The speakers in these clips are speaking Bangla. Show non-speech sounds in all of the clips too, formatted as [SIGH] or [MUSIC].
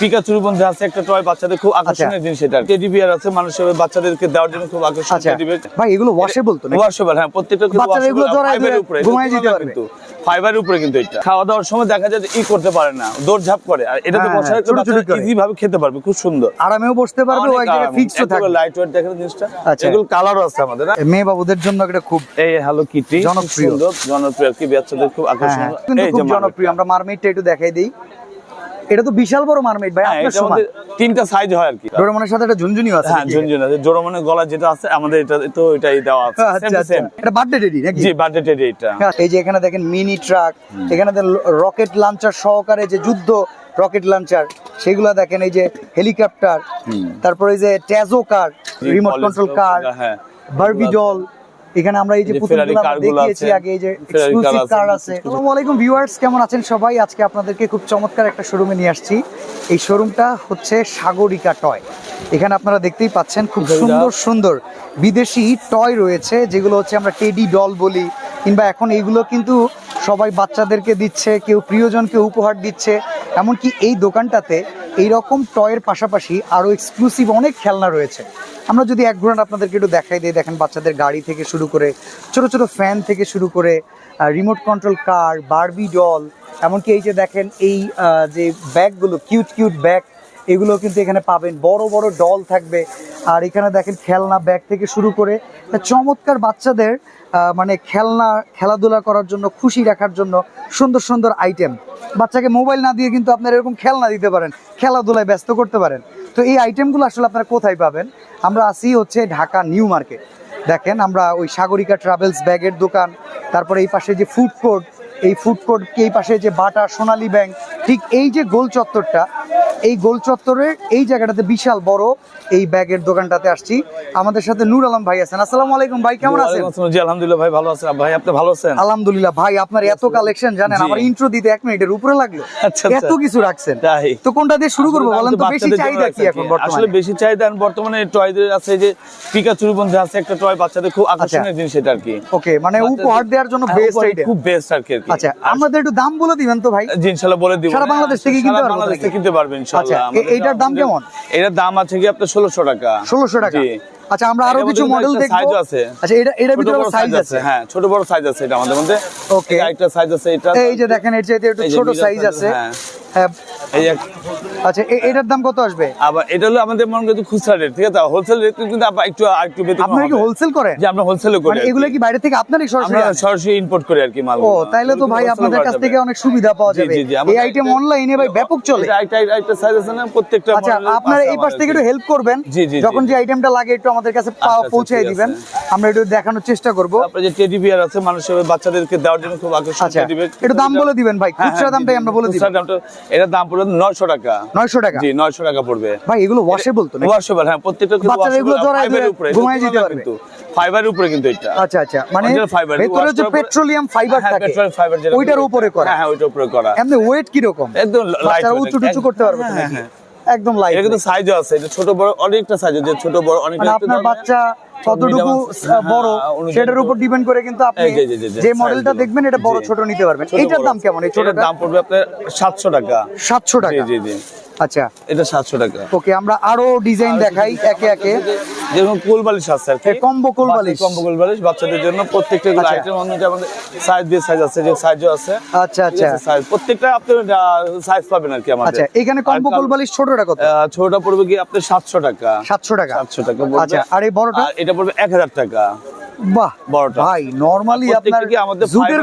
পিকাচুর মধ্যে আছে একটা টয় বাচ্চাদের খুব আকর্ষণীয় জিনিস এটা। টেডি বিয়ার আছে মানুষের বাচ্চাদেরকে দেওয়ার জন্য খুব আকর্ষণীয় আচ্ছা। টেডি বিয়ার ভাই এগুলো ওয়াশেবল তো ওয়াশেবল হ্যাঁ প্রত্যেকটা কিন্তু এগুলো ফাইবারের উপরে ঘুমায় যেতে পারবে। কিন্তু ফাইবারের উপরে কিন্তু এটা। খাওয়া দাওয়ার সময় দেখা যায় যে ই করতে পারে না দৌড় করে। আর হ্যাঁ, বসার ছোট ছোট ইজি ভাবে খেতে পারবে খুব সুন্দর। আরামেও বসতে পারবে ও এক জায়গায় ফিক্সড থাকবে। লাইট ওয়েট দেখেন জিনিসটা? আচ্ছা। এগুলো কালারও আছে আমাদের মেয়ে বাবুদের জন্য এটা খুব এই হ্যালো কিটি জনপ্রিয়। জনপ্রিয় কি বাচ্চাদের খুব হ্যাঁ আকর্ষণীয়। হ্যাঁ, এই যে জনপ্রিয় আমরা মারমেডটা একটু দেখাই দিই। এটা তো বিশাল বড় মারমেড ভাই হ্যাঁ আপনার সমান। তিনটা সাইজ হয় আর কি। ডোরেমনের সাথে একটা ঝুনঝুনিও আছে হ্যাঁ? ঝুনঝুন আছে। জোরমনের গলা যেটা আছে আমাদের এটা তো এটাই দেওয়া আছে। আচ্ছা আচ্ছা। এটা বার্থডে রেডি নাকি? জি বার্থডে টেডি এটা। হ্যাঁ, এই যে এখানে দেখেন মিনি ট্রাক এখানে রকেট লঞ্চার সহকারে যে যুদ্ধ রকেট লঞ্চার সেগুলো দেখেন এই যে হেলিকপ্টার তারপরে এই যে ট্যাজো car remote control car Barbie doll এখানে আমরা এই যে দেখিয়েছি আগে এই যে এক্সক্লুসিভ কার আছে আসসালামু আলাইকুম ভিউয়ার্স কেমন আছেন সবাই? আজকে আপনাদেরকে খুব চমৎকার একটা শোরুমে নিয়ে আসছি। এই শোরুমটা হচ্ছে সাগরিকা টয় এখানে আপনারা দেখতেই পাচ্ছেন খুব সুন্দর সুন্দর বিদেশি টয় রয়েছে যেগুলো হচ্ছে আমরা টেডি ডল বলি কিংবা এখন এইগুলো কিন্তু সবাই বাচ্চাদেরকে দিচ্ছে কেউ প্রিয়জনকে উপহার দিচ্ছে। এমনকি এই দোকানটাতে এই রকম টয়ের পাশাপাশি আরও এক্সক্লুসিভ অনেক খেলনা রয়েছে। আমরা যদি এক ঘোরান আপনাদেরকে একটু দেখাই দিই, দেখেন বাচ্চাদের গাড়ি থেকে শুরু করে, ছোট ছোট ফ্যান থেকে শুরু করে remote control car Barbie doll এমনকি এই যে দেখেন এই যে ব্যাগগুলো কিউট কিউট ব্যাগ এগুলো কিন্তু এখানে পাবেন। বড় বড় ডল থাকবে। আর এখানে দেখেন খেলনা ব্যাগ থেকে শুরু করে চমৎকার বাচ্চাদের মানে খেলনা, খেলাধুলা করার জন্য, খুশি রাখার জন্য সুন্দর সুন্দর আইটেম বাচ্চাকে মোবাইল না দিয়ে কিন্তু আপনারা এরকম খেলনা দিতে পারেন, খেলাধুলায় ব্যস্ত করতে পারেন। তো এই আইটেমগুলো আসলে আপনারা কোথায় পাবেন? আমরা আসি হচ্ছে ঢাকা নিউ মার্কেট। দেখেন আমরা ওই সাগরিকা ট্রাভেলস ব্যাগের দোকান, তারপরে এই পাশে যে ফুড কোর্ট এই ফুড কোর্ট এই পাশে যে বাটা সোনালী ব্যাংক ঠিক এই যে গোল চত্বরটা এই গোল চত্বরের এই জায়গাটাতে বিশাল বড় এই ব্যাগের দোকানটাতে আসছি। আমাদের সাথে নূর আলম ভাই আছেন। আসসালামু আলাইকুম ভাই কেমন আছেন? জি আলহামদুলিল্লাহ ভাই ভালো আছেন। ভাই আপনি ভালো আছেন? আলহামদুলিল্লাহ ভাই আপনার এত কালেকশন জানেন আমার ইন্ট্রো দিতে এক মিনিটের উপরে লাগল। আচ্ছা, আচ্ছা। এত কিছু রাখছেন। তো কোনটা দিয়ে শুরু করব বলেন তো? বেশি চাহিদা কি এখন বর্তমানে? আসলে বেশি চাহিদা এখন বর্তমানে টয়দের আছে যে পিকাচুর মধ্যে আছে একটা টয় বাচ্চাদের খুব আকর্ষণীয় জিনিস এটা আর কি। ওকে মানে উপহার দেওয়ার জন্য হ্যাঁ, বেস্ট উপহার খুব বেস্ট আর কি। আচ্ছা আমাদের একটু দাম বলে দিবেন তো ভাই? জি ইনশাআল্লাহ বলে দিব। সারা বাংলাদেশ থেকে কিনতে সারা বাংলাদেশ থেকে কিনতে পারবেন ইনশাআল্লাহ আচ্ছা, দাম কেমন? এটার দাম আছে কি আপনার 1600 টাকা। ষোলোশো টাকা। আচ্ছা আমরা আরও কিছু মডেল দেখব। আছে। আচ্ছা এটা এটা ভিতরে সাইজ আছে। হ্যাঁ ছোট বড় সাইজ আছে এটা আমাদের মধ্যে। Okay. একটা সাইজ আছে এটা এই যে দেখেন এর চাইতে একটু ছোট সাইজ আছে। হ্যাঁ। হ্যাঁ এই এক- আচ্ছা এটার দাম কত আসবে? আবার এটা হলো আমাদের মনে কিন্তু খুচরা রেট ঠিক আছে? হোলসেল রেট কিন্তু একটু একটু ব্যতিক্রম আপনারা কি হোলসেল করেন? যে আমরা হোলসেলে করি আর কি। এগুলো কি বাইরে থেকে আপনারই সরাসরি সরাসরি ইম্পোর্ট করি আর কি মাল। ও তাইলে তো ভাই আপনাদের কাছ থেকে অনেক সুবিধা পাওয়া যাবে। জি, জি, এই আইটেম অনলাইনে ভাই ব্যাপক চলে। একটা একটা সাইজ আছে না? প্রত্যেকটা আচ্ছা আপনারা এই পাশ থেকে একটু হেল্প করবেন। জি, জি, জি। যখন যে আইটেমটা লাগে একটু আমাদের কাছে পৌঁছে দিবেন। আমরা একটু দেখানোর চেষ্টা করব। তারপরে যে টেডি বিয়ার আছে মানুষের বাচ্চাদেরকে দেওয়ার জন্য খুব আকর্ষণীয় আচ্ছা টেডি বিয়ার একটু দাম বলে দিবেন ভাই। হ্যাঁ, খুচরা হ্যাঁ, দামটাই আমরা বলে দিব। খুচরা দামটা দাম পড়বে 900 টাকা। 900 টাকা? জি 900 টাকা পড়বে। ভাই এগুলো ওয়াশেবল তো ওয়াশেবল হ্যাঁ প্রত্যেকটা কিন্তু বাচ্চারা এগুলো জড়ায় fiber ধরে এর উপরে ঘুমায় যেতে পারবে। কিন্তু ফাইবারের উপরে কিন্তু এটা। আচ্ছা আচ্ছা মানে Original fiber, যে পেট্রোলিয়াম ফাইবার হ্যাঁ, থাকে। petrol fiber যেটা ওইটার উপরে করা। হ্যাঁ হ্যাঁ ওইটার উপরে করা। এমনি ওয়েট কি রকম একদম লাইট বাচ্চারা উঁচু টুচু করতে পারবে হ্যাঁ নাকি? হ্যাঁ। একদম লাইট এটা কিন্তু সাইজও আছে এটা ছোট বড় অনেকটা সাইজ আছে ছোট বড় অনেক মানে আপনার বাচ্চা কতটুকু হ্যাঁ, বড় সেটার উপর ডিপেন্ড করে কিন্তু আপনি যে, মডেলটা দেখবেন এটা বড় ছোট নিতে পারবেন। এটার এইটার দাম কেমন এই এটার ছোটটা দাম পড়বে আপনার 700 টাকা। 700 টাকা। জি জি। আচ্ছা। এটা 700 টাকা। ওকে আমরা আরও ডিজাইন দেখাই একে একে। যেরকম কোল বালিশ আছে আর কি। এই combo কোল বালিশ। কম্বো কোল বালিশ বাচ্চাদের জন্য প্রত্যেকটা। আইটেম অনুযায়ী আমাদের সাইজ দিয়ে সাইজ আছে যে সাইজও আছে। আচ্ছা আচ্ছা। size প্রত্যেকটা আপনি সাইজ পাবেন আর কি আমাদের। আচ্ছা এখানে কম্বো কোল বালিশ ছোটটা কত? ছোটটা পড়বে কি আপনার 700 টাকা। 700 টাকা। 700 টাকা আচ্ছা আর এই বড়টা? এটা পড়বে 1000 টাকা। বাহ বড়টা। ভাই নরমালি আপনার কি আমাদের জুটের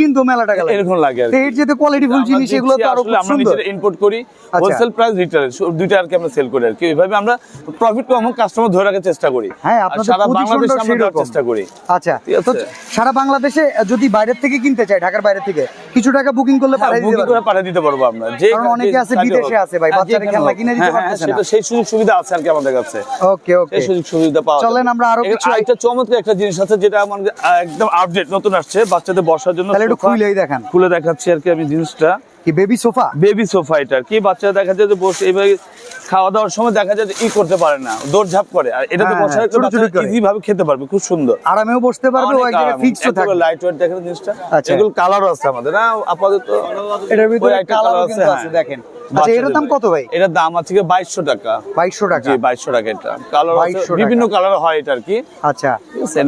কিন্তু মেলা টাকা লাগে এরকম লাগে এর যেতে কোয়ালিটিফুল আমরা জিনিস এগুলো তো আরও আমরা ইম্পোর্ট করি। হোলসেল প্রাইস রিটেল দুইটা আর কি আমরা সেল করি আর কি। এইভাবে আমরা প্রফিট কম কাস্টমার ধরে রাখার চেষ্টা করি। হ্যাঁ, আপনাদের সারা বাংলাদেশে আমরা দেওয়ার চেষ্টা করি। আচ্ছা তো সারা বাংলাদেশে যদি বাইরের থেকে কিনতে চায় ঢাকার বাইরে থেকে কিছু টাকা বুকিং করলে পাঠিয়ে দিতে বুকিং করে পাঠিয়ে দিতে পারব আমরা। যে কারণ অনেকে আছে বিদেশে আছে ভাই, বাচ্চারা খেলনা কিনে দিতে পারতেছে না। হ্যাঁ, সেই সুযোগ সুবিধা আছে আর কি আমাদের কাছে। ওকে ওকে সুযোগ সুবিধা পাওয়া চলেন আমরা আরও কিছু আরেকটা চমৎকার একটা জিনিস আছে যেটা আমাদের আহ, একদম আপডেট নতুন আসছে বাচ্চাদের বসার জন্য তাহলে একটু খুলেই দেখান। খুলে দেখাচ্ছি আর কি আমি জিনিসটা। কি বেবি সোফা বেবি সোফা এটা কি। বাচ্চারা দেখা যায় যে বসে এইভাবে খাওয়া দাওয়ার সময় দেখা যায় যে ই করতে পারে না দৌড় ঝাঁপ করে। আর এটা তো হ্যাঁ, বসার ছোট ছোট ইজি ভাবে খেতে পারবে খুব সুন্দর। আরামেও বসতে পারবে ও এক জায়গায় ফিক্সড থাকবে। লাইট ওয়েট দেখেন জিনিসটা। আচ্ছা। এগুলো কালারও আছে আমাদের না? আপাতত এটার ভিতরে ওই colour কিন্তু হ্যাঁ। আছে দেখেন। আচ্ছা এটার দাম কত ভাই? এটার দাম আছে বাইশশো টাকা। বাইশশো টাকা। জি বাইশশো টাকা এটা। কালার 2200 বিভিন্ন কালার হয় এটা আর কি। আচ্ছা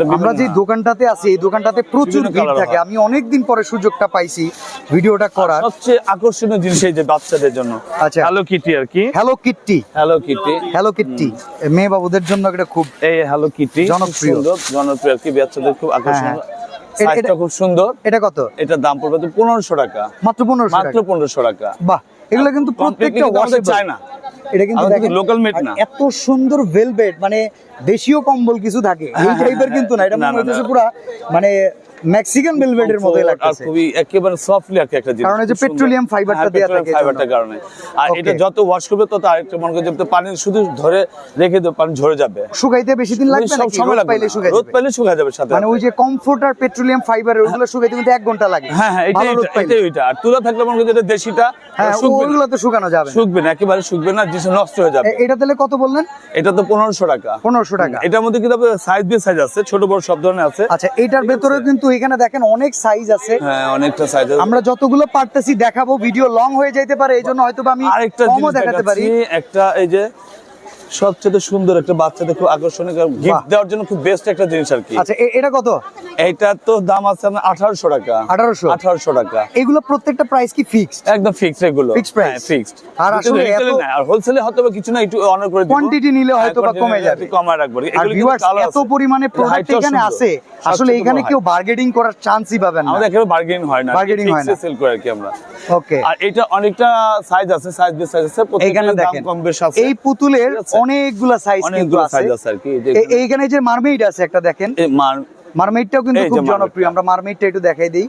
আমরা যে দোকানটাতে আছি এই দোকানটাতে প্রচুর ভিড় থাকে। আমি অনেক দিন পরে সুযোগটা পাইছি ভিডিওটা করার। সবচেয়ে আকর্ষণীয় জিনিস এই যে বাচ্চাদের জন্য। আচ্ছা। হ্যালো কিটি আর কি। Hello kitty hello kitty hello kitty মেয়ে বাবুদের জন্য এটা খুব এই হ্যালো কিটি জনপ্রিয়। সুন্দর জনপ্রিয় আর কি বাচ্চাদের খুব আকর্ষণীয় হ্যাঁ। সাইজটা এটা- খুব সুন্দর। এটা কত? এটার দাম পড়বে তো পনেরোশো টাকা। মাত্র পনেরোশো মাত্র পনেরোশো টাকা। বাহ। এগুলো কিন্তু প্রত্যেকটা washable। চায় না এটা কিন্তু দেখেন local made না। এত সুন্দর ভেলভেট মানে দেশীয় কম্বল কিছু থাকে এই হ্যাঁ, টাইপের হ্যাঁ, কিন্তু না এটা মনে হইতেছে পুরা মানে মেক্সিকান ভেলভেটের মতোই আর খুবই একেবারে সফটলি একটা জিনিস। কারণ এই যে খুব সুন্দর। petroleum fiber টা হ্যাঁ, দেয়া থাকে fiber টার এজন্য। কারণে। আর এটা যত ওয়াশ করবে তত আরেকটা মনে করছে যে পানি শুধু ধরে রেখে দেবে পানি ঝরে যাবে। শুকাইতে বেশি দিন লাগবে নাকি? রোদ পাইলে। শুকাই রোদ পাইলে শুকায় যাবে সাথে মানে ওই যে কমফোর্ট আর পেট্রোলিয়াম ফাইবার ওগুলো শুকাইতে কিন্তু এক ঘণ্টা লাগে। হ্যাঁ হ্যাঁ এটাই এটা- এটাই ওইটা। আর তুলা থাকলে মনে যেটা দেশিটা হ্যাঁ ওগুলো তো শুকানো যাবে শুকবে না একেবারে শুকবে না জিনিস নষ্ট হয়ে যাবে। এটা তাহলে কত বললেন? এটা তো পনেরোশো টাকা। পনেরোশো টাকা। এটার মধ্যে কিন্তু সাইজ দিয়ে সাইজ আছে ছোট বড় সব ধরনের আছে। আচ্ছা এটার ভেতরে কিন্তু এখানে দেখেন অনেক সাইজ আছে। হ্যাঁ অনেকটা সাইজ আছে। আমরা যতগুলো পারতেছি দেখাবো ভিডিও লং হয়ে যাইতে পারে এই জন্য হয়তো আমি আরেকটা কমও দেখাতে পারি। একটা এই যে সবচেয়ে সুন্দর একটা বাচ্চাদের খুব আকর্ষণীয় গিফট দেওয়ার জন্য খুব বেস্ট একটা জিনিস আর কি। আচ্ছা এটা কত? এইটা তো দাম আছে আপনার আঠারোশো টাকা। 1800 আঠারোশো টাকা। এগুলো প্রত্যেকটা প্রাইস কি ফিক্সড একদম ফিক্সড এগুলো? ফিক্সড আর আসলে এত- আর হোলসেলে হয়তো কিছু না একটু অনার করে Quantity নিলে হ্যাঁ, হয়তো বা কমে যাবে। কমায় রাখব। আর ভিউয়ার্স এত পরিমাণে এটা প্রোডাক্ট এখানে আছে। আসলে এখানে কেউ। বার্গেনিং করার চান্সই পাবেন না। আমাদের বার্গেনিং হয় না। হয় না। সেল করে আর কি আমরা। ওকে আর এটা অনেকটা সাইজ আছে সাইজ বেশ সাইজ আছে। দাম কম বেশ আছে। এই পুতুলের? অনেকগুলা সাইজ কিন্তু অনেকগুলো আছে। সাইজ আছে আর কি এইখানে যে মারমেইড আছে একটা দেখেন। এই মারমেইডটাও কিন্তু খুব জনপ্রিয় আমরা মারমেইডটা একটু দেখাই দিই।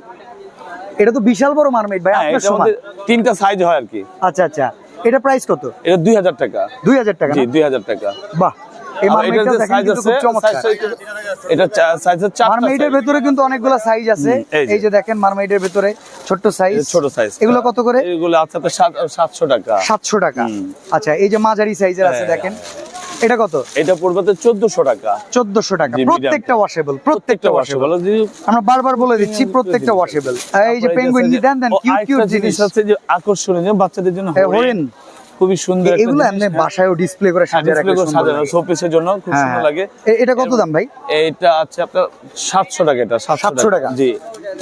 এটা তো বিশাল বড় মারমেইড ভাই হ্যাঁ আপনার সমান। তিনটা সাইজ হয় আর কি। আচ্ছা আচ্ছা। এটা প্রাইস কত? এটা দুই হাজার টাকা। দুই হাজার টাকা জি না? দুই হাজার টাকা। বাহ এই মারমেইডটা যে দেখেন সাইজ কিন্তু আছে খুব চমৎকার। এটা সাইজ হচ্ছে মারমেইডের size। কিন্তু অনেকগুলো সাইজ আছে। এই যে। দেখেন মারমেইডের ভেতরে ছোট্ট সাইজ ছোট সাইজ এগুলো কত করে? এগুলো আছে আপনার সাত- সাতশো টাকা। আচ্ছা এই যে মাঝারি সাইজের আছে হ্যাঁ। দেখেন। এটা কত? এটা পড়বে তো চোদ্দশো টাকা। চোদ্দশো টাকা। প্রত্যেকটা ওয়াশেবল প্রত্যেকটা ওয়াশেবল আমরা বারবার বলে দিচ্ছি প্রত্যেকটা ওয়াশেবল এই যে penguin then then cute cute জিনিস আছে যে আকর্ষণীয় বাচ্চাদের জন্য হরিণ। খুবই সুন্দর এগুলো হ্যাঁ। বাসায়ও ডিসপ্লে করে হ্যাঁ, সাজিয়ে সুন্দর সাজানো শোপিসের জন্য খুব হ্যাঁ, সুন্দর হ্যাঁ। লাগে। এটা কত দাম ভাই? এইটা আছে আপনার সাতশো টাকা এটা 700 সাতশো টাকা? জি।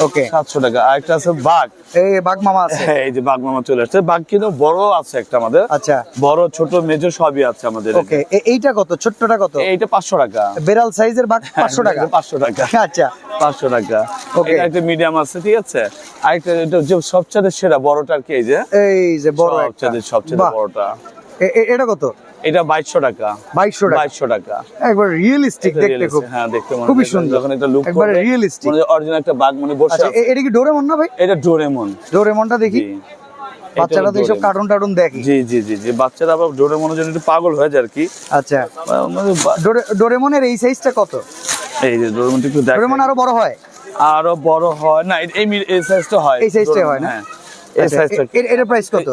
ওকে। সাতশো টাকা। আর একটা আছে বাঘ। এই বাঘ মামা আছে। হ্যাঁ, এই যে বাঘ মামা চলে আসছে। বাঘ কিন্তু বড় আছে একটা আমাদের। আচ্ছা। বড় ছোট মেজো সবই আছে আমাদের ওকে এইটা কত? ছোট্টটা কত? এইটা পাঁচশো টাকা। বেড়াল সাইজের বাঘ পাঁচশো টাকা। পাঁচশো টাকা। আচ্ছা। পাঁচশো টাকা। Okay. এটা একটা মিডিয়াম আছে ঠিক আছে? আরেকটা যে সবচেয়ে সেরা বড়টা আর কি এই যে? এই যে বড় সবচেয়ে সবচেয়ে বড়টা। এটা কত? এটা বাইশশো টাকা। বাইশশো টাকা। বাইশশো টাকা। একবার রিয়েলিস্টিক দেখতে খুব হ্যাঁ দেখতে মনে খুবই সুন্দর। যখন এটা লুক একবারে রিয়েলিস্টিক মনে অরিজিনাল একটা বাঘ মানে বসে আচ্ছা এটা কি ডোরেমন না ভাই? এটা ডোরেমন ডোরেমনটা দেখি। বাচ্চারা তো এইসব কার্টুন টার্টুন দেখে। জি জি জি জি। বাচ্চারা আবার ডোরেমনের জন্য একটু পাগল হয়ে যায় আর কি। আচ্ছা। মানে ডোরেমনের এই সাইজটা কত? এই যে ডোরেমনটা একটু দেখ ডোরেমন আরও বড় হয়? আরও বড় হয়। না এই- এই সাইজটা হয়। এই ডোরেমন, হয় না? হ্যাঁ। এই আচ্ছা, সাইজটা এ- এ- প্রাইস কত?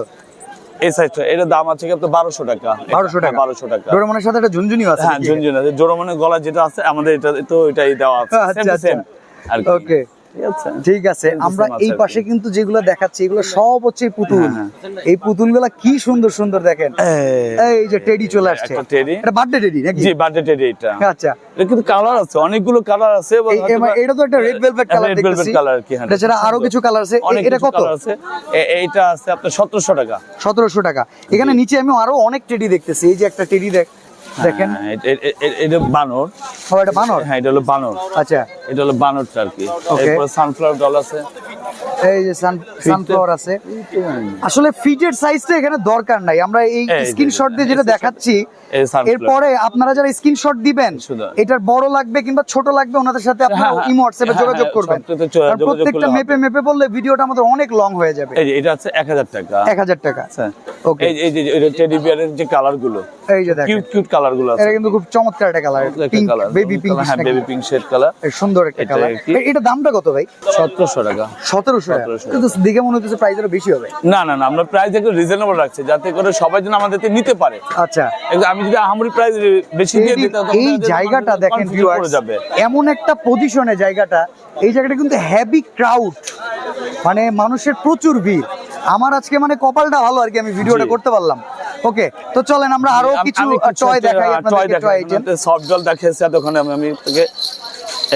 এই সাইজটা এর দাম আছে কি আপনার বারোশো টাকা? বারোশো টাকা। বারোশো টাকা। ডোরেমনের সাথে একটা ঝুনঝুনি আছে হ্যাঁ ঝুনঝুনি আছে। ডোরেমনের গলা যেটা আছে আমাদের এটা তো এটাই দেওয়া আছে। আচ্ছা, সেম আচ্ছা। আর ওকে ঠিক আছে? ঠিক আছে Same to আমরা এই পাশে কিন্তু যেগুলো দেখাচ্ছি এগুলো সব হচ্ছে পুতুল। হ্যাঁ, এই পুতুলগুলা কি সুন্দর সুন্দর দেখেন। এই- যে টেডি চলে আসছে। এটা বার্থডে টেডি নাকি? জি বার্থডে টেডি এটা। আচ্ছা। এটা কিন্তু কালার আছে অনেকগুলো কালার আছে এটা তো একটা রেড ভেলভেট কালার দেখতেছি। কি, হ্যাঁ। এটা আরও কিছু কালার আছে। অনেক এটা কত? আছে। এ- এইটা আছে আপনার সতেরোশো টাকা। সতেরোশো টাকা। এখানে নিচে আমি আরও অনেক টেডি দেখতেছি। এই যে একটা টেডি দেখ দেখেন। হ্যাঁ, এটা বানর। ও এটা বানর? হ্যাঁ এটা হলো বানর। আচ্ছা। এটা হলো বানরটা আর কি. এরপর সানফ্লাওয়ার ডল আছে। এই যে সানফ্লাওয়ার আছে। আসলে ফিটের সাইজটা এখানে দরকার নাই। আমরা এই স্ক্রিনশট দিয়ে যেটা দেখাচ্ছি এরপরে আপনারা যারা স্ক্রিনশট দিবেন এটার বড় লাগবে কিংবা ছোট লাগবে ওনাদের সাথে আপনারা হ্যাঁ, হ্যাঁ, ইমো হোয়াটসঅ্যাপে হ্যাঁ, যোগাযোগ হ্যাঁ, করবেন। প্রত্যেকটা মেপে মেপে বললে ভিডিওটা আমাদের অনেক লং হয়ে যাবে। এই যে এটা আছে এক হাজার টাকা। এক হাজার টাকা। আচ্ছা। ওকে এই এই যে এটা টেডি বিয়ারের যে কালারগুলো এই যে দেখেন। কিউট কিউট কালারগুলো আছে। এটা কিন্তু খুব চমৎকার একটা কালার পিঙ্ক বেবি পিঙ্ক হ্যাঁ বেবি পিঙ্ক শেড কালার সুন্দর একটা কালার এটা দামটা কত ভাই? সতেরোশো টাকা। সতেরোশো টাকা 1700 কিন্তু দেখে মনে হচ্ছে প্রাইস আরও বেশি হবে। না না না আমরা প্রাইস একটু রিজনেবল রাখছি যাতে করে সবাই যেন আমাদের নিতে পারে। আচ্ছা। আমি যদি আহামরি প্রাইস বেশি দিয়ে তাহলে এই জায়গাটা দেখেন ভিউয়ার্স এমন একটা পজিশনে জায়গাটা এই জায়গাটা কিন্তু হ্যাভি ক্রাউড মানে মানুষের প্রচুর ভিড়। আমার আজকে মানে কপালটা ভালো আর কি আমি ভিডিওটা করতে পারলাম। ওকে তো চলেন আমরা আরও কিছু টয় দেখাই আপনাদেরকে টয় আইটেম সফট জল দেখাচ্ছি এতক্ষণ আমি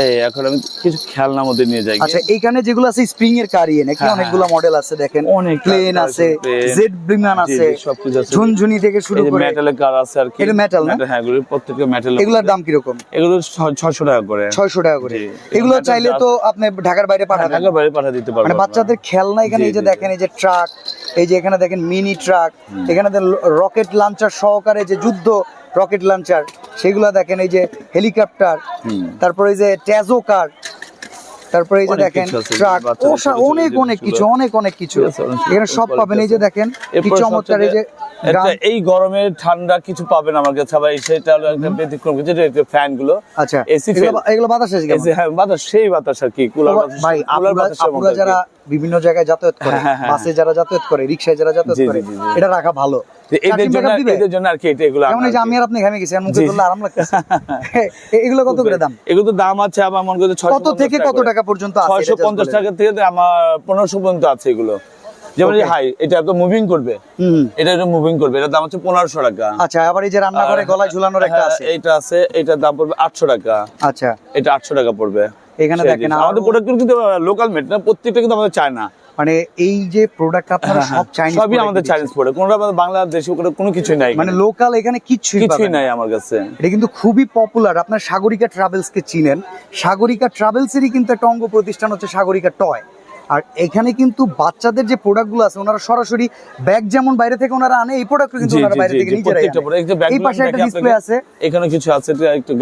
এই এখন আমি কিছু খেলনার মধ্যে নিয়ে যাই। আচ্ছা এইখানে যেগুলো আছে স্প্রিং এর কারিয়ে নাকি হ্যাঁ, অনেকগুলো মডেল আছে দেখেন? অনেক প্লেন আছে জেড বিমান আছে সবকিছু আছে। ঝুনঝুনি থেকে শুরু করে মেটালের কার আছে আর কি। এটা metal না? হ্যাঁ এগুলো প্রত্যেকটা মেটাল এগুলোর দাম কীরকম? এগুলো ছয়শো টাকা করে। ছয়শো টাকা করে। এগুলো চাইলে তো আপনি ঢাকার বাইরে পাঠাবেন। ঢাকার বাইরে পাঠা দিতে পারব মানে। বাচ্চাদের খেলনা এখানে এই যে দেখেন এই যে ট্রাক এই যে এখানে দেখেন মিনি ট্রাক এখানে রকেট লঞ্চার সহকারে যে যুদ্ধ রকেট লঞ্চার সেগুলো দেখেন এই যে হেলিকপ্টার। তারপরে এই যে ট্যাজো কার তারপরে এই যে দেখেন ট্রাক অনেক অনেক কিছু অনেক অনেক কিছু। এখানে সব পাবেন। এই যে দেখেন কি চমৎকার এই যে এই গরমে ঠান্ডা কিছু পাবেন আমার কাছে আবার সেটা হলো একটা ব্যতিক্রম কিছু যেটা ফ্যানগুলো আচ্ছা এসি এগুলো বাতাস হ্যাঁ বাতাস সেই বাতাস আর কি কুলার বাতাস ভাই আপনারা। যারা বিভিন্ন জায়গায় যাতায়াত করে হ্যাঁ, হ্যাঁ, বাসে যারা যাতায়াত করে রিক্সায় যারা যাতায়াত করে। এটা রাখা ভালো। এদের জন্য? এদের জন্য আর কি এটা এগুলো যেমন যে আমি আর আপনি ঘামে গেছি আর মুখে ধরলে আরাম লাগতেছে। [LAUGHS] এগুলো কত করে দাম? এগুলো তো দাম আছে আমার মনে কত থেকে কত টাকা পর্যন্ত আছে। টাকা থেকে আমার পনেরোশো পর্যন্ত আছে এগুলো। যেমন. হাই এটা তো মুভিং করবে। এটা একটু মুভিং করবে এটা দাম হচ্ছে পনেরোশো টাকা। আচ্ছা আবার এই যে রান্নাঘরে গলায় ঝুলানোর একটা হ্যাঁ, আছে। এইটা আছে এটার দাম পড়বে আটশো টাকা। আচ্ছা। এটা আটশো টাকা পড়বে। এখানে দেখেন আমাদের প্রোডাক্ট কিন্তু লোকাল মেড না প্রত্যেকটা কিন্তু আমাদের চায়না মানে এই যে প্রোডাক্ট আপনারা হ্যাঁ, সব চাইনিজ সবই আমাদের চাইনিজ প্রোডাক্ট কোনটা আমাদের বাংলাদেশি ওখানে কোনো কিছুই নাই মানে লোকাল এখানে কিছুই না। নাই আমার কাছে। এটা কিন্তু খুবই পপুলার আপনার সাগরিকা ট্রাভেলস কে চিনেন। সাগরিকা ট্রাভেলস ট্রাভেলসেরই কিন্তু একটা অঙ্গ প্রতিষ্ঠান হচ্ছে সাগরিকা টয় আর এখানে কিন্তু বাচ্চাদের যে প্রোডাক্টগুলো আছে ওনারা সরাসরি ব্যাগ যেমন বাইরে থেকে ওনারা আনে এই প্রোডাক্ট কিন্তু ওনারা বাইরে থেকে নিজেরাই আনে। এই যে এই পাশে একটা ডিসপ্লে আছে এখানে কিছু আছে একটু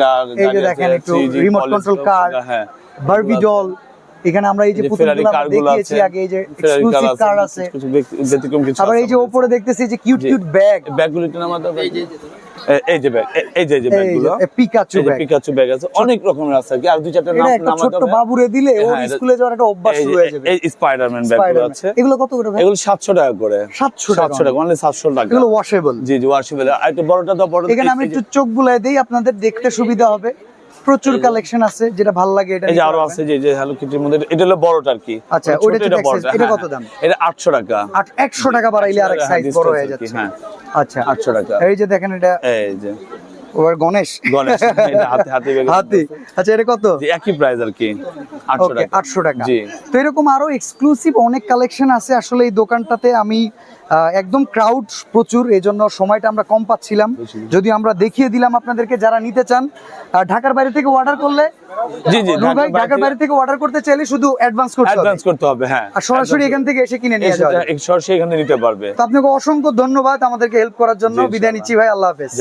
এই যে গাড়ি দেখেন একটু remote control car Barbie doll এখানে আমরা এই যে যে পুতুলগুলো দেখিয়েছি আগে এই যে এক্সক্লুসিভ কার আছে আবার এই যে আমাদের ওপরে দেখতেছি যে কিউট কিউট ব্যাগ। ব্যাগগুলো একটু নামাতে হবে। এ- এই যে ব্যাগ এই যে ব্যাগগুলো পিকাচু ব্যাগ পিকাচু ব্যাগ আছে অনেক রকমের আছে আর দুই চারটা নাম এটা একটা নামাতে ছোট্ট হবে। বাবুরে দিলে ওর স্কুলে যাওয়ার একটা অভ্যাস এই শুরু হয়ে যাবে। এই স্পাইডারম্যান ব্যাগগুলো আছে। এগুলো কত করে এগুলো টাকা করে। 700 টাকা। সাতশো টাকা অনলি সাতশো টাকা। এগুলো ওয়াশেবল জি জি ওয়াশিবেল আর একটু বড়টা তো বড় এখানে আমি একটু চোখ বুলাই দেই আপনাদের দেখতে সুবিধা হবে। প্রচুর কালেকশন আছে যেটা ভালো লাগে এটা এই যে আরও আছে যে যে হ্যালো কিটির মধ্যে এটা হলো বড়টা আর কি আচ্ছা, ওটা হচ্ছে এটা হ্যাঁ, কত দাম? হ্যাঁ। এটা আটশো টাকা আর একশো টাকা বাড়াইলে আরেক হ্যাঁ, সাইজ বড় হয়ে যাচ্ছে হ্যাঁ। আচ্ছা আটশো টাকা এই যে দেখেন এটা এই যে ওর গণেশ? হাতে হাতে হাতি। আচ্ছা এটা কত? একই প্রাইস আর কি আটশো ওকে টাকা। আটশো টাকা। জি। তো এরকম আরও এক্সক্লুসিভ অনেক কালেকশন আছে আসলে এই দোকানটাতে। আমি একদম ক্রাউড প্রচুর এই জন্য সময়টা আমরা কম পাচ্ছিলাম। যদি আমরা দেখিয়ে দিলাম আপনাদেরকে যারা নিতে চান ঢাকার বাইরে থেকে অর্ডার করলে জি জি ভাই, ঢাকার বাইরে থেকে অর্ডার করতে চাইলে শুধু অ্যাডভান্স করতে হবে। অ্যাডভান্স করতে হবে হ্যাঁ। আর সরাসরি এখান থেকে এসে কিনে নিয়ে যাওয়া। সরাসরি এখানে নিতে পারবে। তো আপনাকে অসংখ্য ধন্যবাদ আমাদেরকে হেল্প করার জন্য। বিদায় নিচ্ছি ভাই আল্লাহ হাফেজ।